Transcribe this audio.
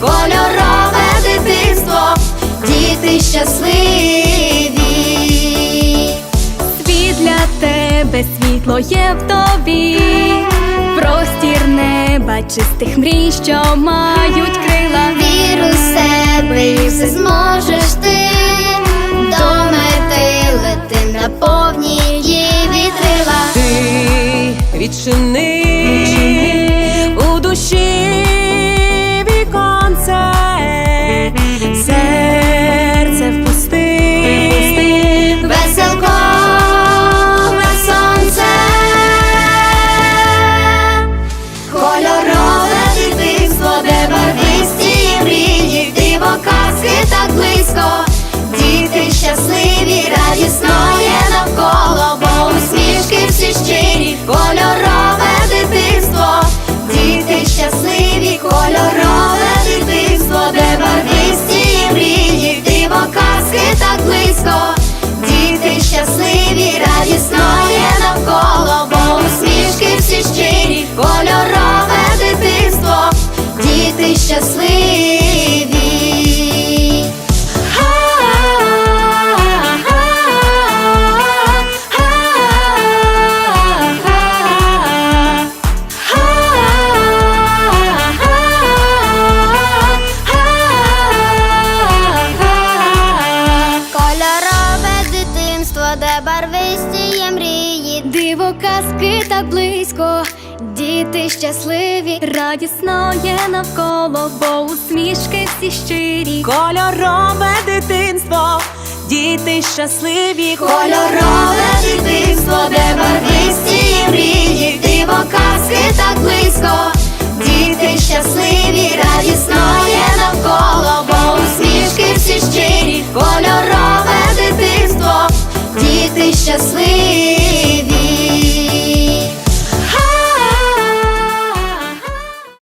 Кольорове дитинство, діти щасливі. Світ для тебе світло є в тобі, простір неба, чистих мрій, що мають крила. Віру в себе і все зможеш ти щасливі. Кольорове дитинство, де барвисті є мрії, Диво казки так близько, діти щасливі, радісно є навколо, бо усмішки всі щирі, кольорове дитинство, діти щасливі, кольорове дитинство, де барвисті мрії.